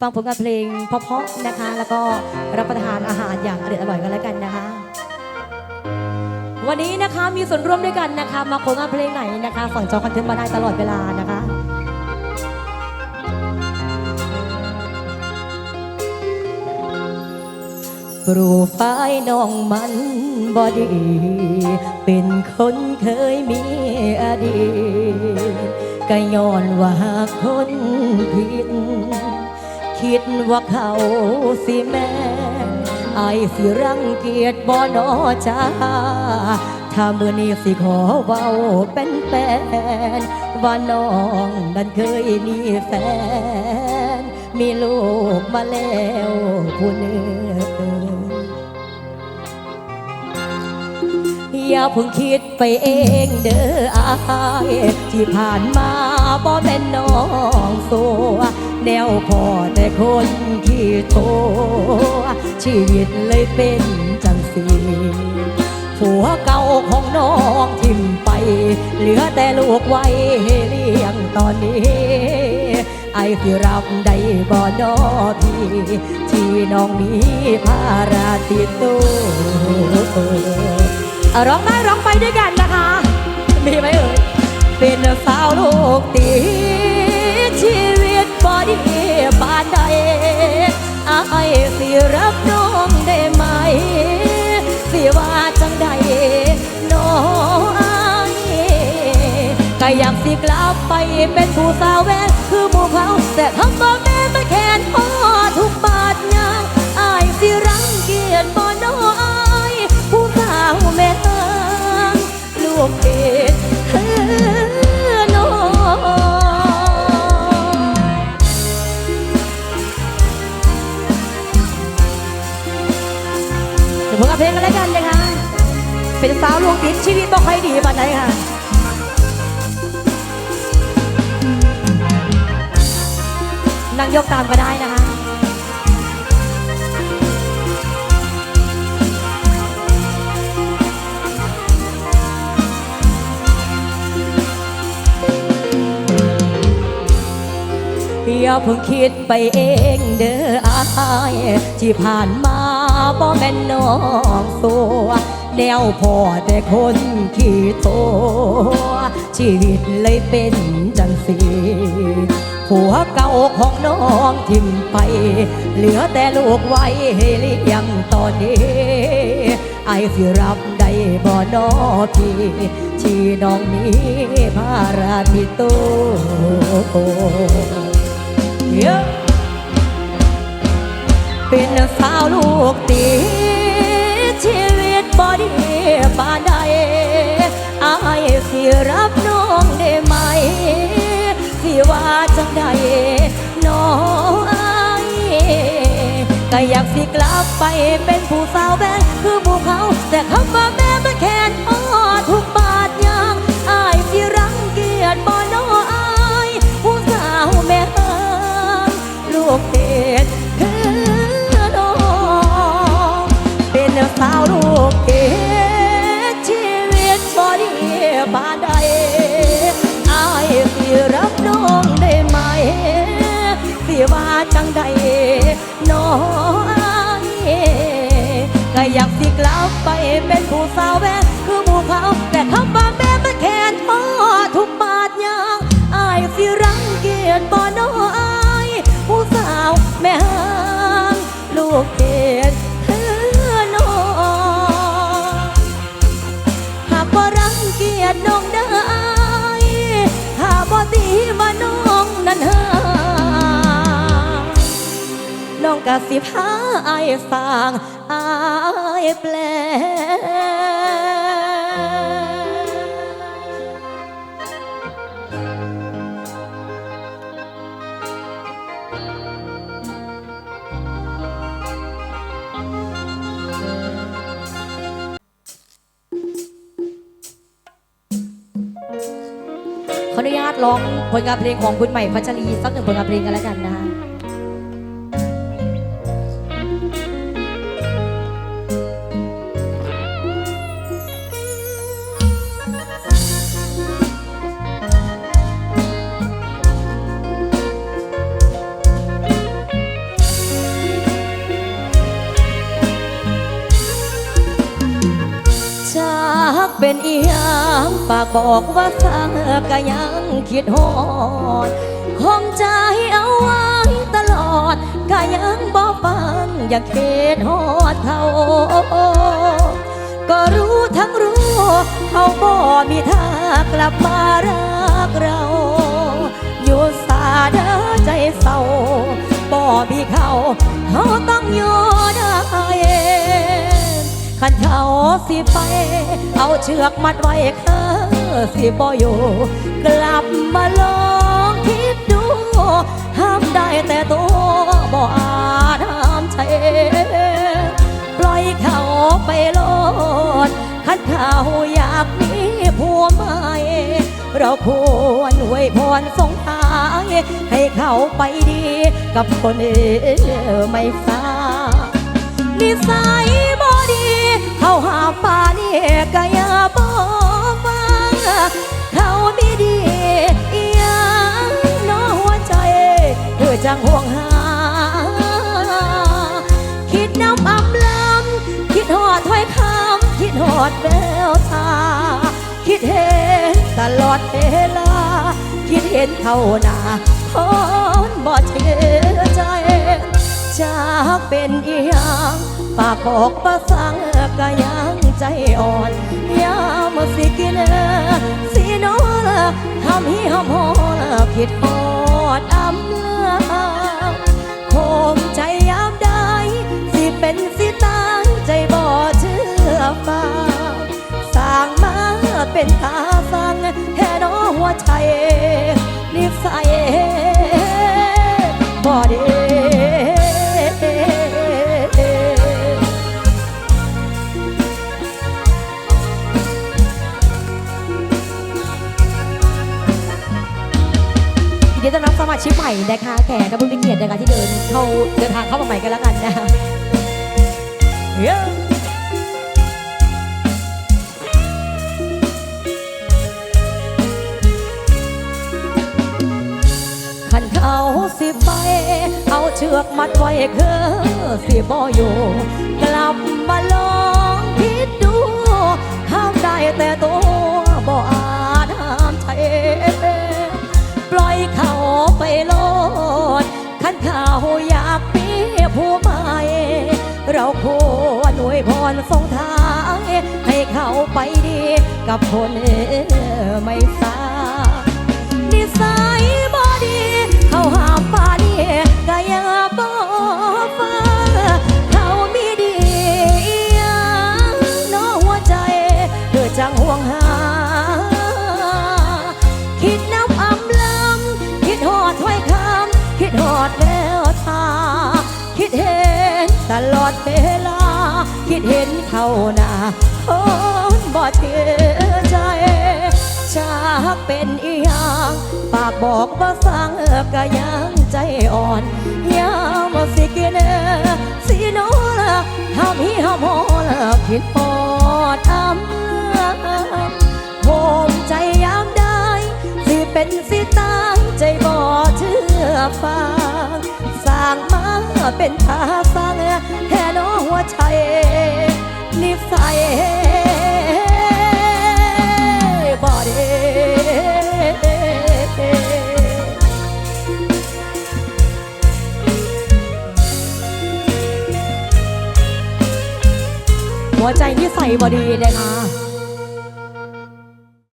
ฟังผลงานเพลงเพราะๆนะคะ แล้วก็รับประทานอาหารอย่างอร่อยอร่อยกันแล้วกันนะคะ วันนี้นะคะมีส่วนร่วมด้วยกันนะคะ มาผลงานเพลงไหนนะคะสั่งจองคอนเทนต์มาได้ตลอดเวลานะคะปรไฟล์น้องมันบอดี เป็นคนเคยมีอดีตก็ย้อนว่าคนผิด คิดว่าเขาสิแม่ไอสิรังเกียจบ่นอจ้าถ้ามือนี้สิขอเว้าเป็นแฟนว่าน้องนั้นเคยมีแฟน มีลูกมาแล้วผู้หนึ่งอย่าเพิ่งคิดไปเองเด้ออายที่ผ่านมาบ่แม่นน้องสัว แนวพอแต่คนขี้โทชีวิตเลยเป็นจังสีผัวเก่าของน้องทิมไป เหลือแต่ลูกไว้เลี้ยงตอนนี้ ไอ้ที่รับได้บ่นอพี่ ที่น้องมีภาระติดตัวร้องได้ร้องไปด้วยกันนะคะ มีไหมเอ่ยเป็นสาวลูกตี สิกลับไปเป็นผู้สาวแวนคือหมู่เขาแต่คำบอกแม่ไม่แค้นพอทุกบาทยางอายสิรังเกียจบ่น้อยผู้สาวแม่เอิงลูกเอ็ดคือน้องเดี๋ยวผมกับเพลงกันแล้วกันนะคะ เป็นสาวลวงติดชีวิตบ่ค่อยดีปานใดค่ะ นั่งยกตามก็ได้นะคะอย่าเพิ่งคิดไปเองเด้ออายที่ผ่านมาบ่แม่นน้องสัวแนวพอแต่คนขี้โตชีวิตเลยเป็นจังสี ผัวเก่าของน้องทิมไป เหลือแต่ลูกไว้ให้เลี้ยงตอนนี้ ไอ้สิรับได้บ่นอพี่ที่น้องมีภาระที่โตเยอะเป็นสาวลูกตีชีวิตบอดีปาใดไอายสิรับน้องได้ไหม ว่าจังใดน้องอายก็อยากสิกลับไปเป็นผู้สาวแบงคือผู้เขาแต่คำว่าแม่มันแค่ ว่าจังใดน้องอายก็อยากสิกลับไปเป็นผู้สาวแว่คือหมู่เขาแต่คำว่าแม่ไม่แค้นพอทุกบาทยางอายสิรังเกียจบ่น้อยผู้สาวแม่ห้างลูกเกดเธอน้อหากบ่รังเกียจน้องได้หากบ่ตีมาน้อ น้องกะสิพาอายสร้างอายแปลขออนุญาตร้องผลงานเพลงของคุณใหม่พัชรีสักหนึ่งผลงานเพลงกันแล้วกันนะคะ อีหยังปากบอกว่าสักก็ยังคิดฮอดคมใจเอาไว้ตลอดก็ยังบ่ฟังอยากเห็นฮอดเท่าก็รู้ทั้งรู้ เขาบ่มีท่ากลับมารักเราอยู่สาเด้อใจเศร้าบ่มีเขาเขาต้องอยู่ ขันเขาสิไป เอาเชือกมัดไว้เธอสิบ่อยู่ กลับมาลองคิดดู ห้ามได้แต่ตัวบ่อาจห้ามใจ ปล่อยเขาไปโลดคันเขาอยากมีผัวใหม่เราควรไว้พรส่งท้ายให้เขาไปดี กับคนอื่นไม่ทรานิสัยบ่ดี เขาหาป่านี่ก็อย่าบอกฟังเขาไม่ดีอีหยังน้อหัวใจเพื่อจังห่วงหา คิดน้ำอำลำคิดหอดถ้อยคำคิดหอดแววตาคิดเห็นตลอดเวลา คิดเห็นเขาหน้าคนบ่เชื่อใจจากเป็นอีหยัง ปากบอกประสังก็ยังใจอ่อนยามสิกินสินอนทำให้หอมหอคิดหอดอำลาคงใจยามใดสิเป็นสิตายใจบ่เชื่อฟังสร้างมาเป็นตาฟังแค่น้อหัวใจนิสัย ต้อนรับสมาชิกใหม่นะคะแขกและผู้มีเกียรตินะคะที่เดินเข้าเดินทางเข้ามาใหม่กันแล้วกันนะเย้ขันเขาสิไปเอาเชือกมัดไว้คือสิบ่อยู่กลับมาลองคิดดูห้ามได้แต่ตัวบ่อาจห้ามใจ กับคนไม่ทราบนิสัยบ่ดี เขาหามป่าดีก็ย่าบอฟ้าเขามีดีอีหยังน้อหัวใจเกิดจังห่วงหา คิดน้ำอำลำคิดหอดถ้อยคำคิดหอดแล้วตา คิดเห็นตลอดเวลา คิดเห็นเขาน้าคนบ่เชากเป็นอีหยังปากบอกว่าสั่งก็ยังใจอ่อนยามสิกินสิโนละทำให้หอมอละคิดหอดอำลำโหมใจยามได้สิเป็นสิตายใจบ่เชื่อฟังสร้างมาเป็นทาฟังแค่น้อหัวใจนิสัย บ่ดีเด้ค่ะ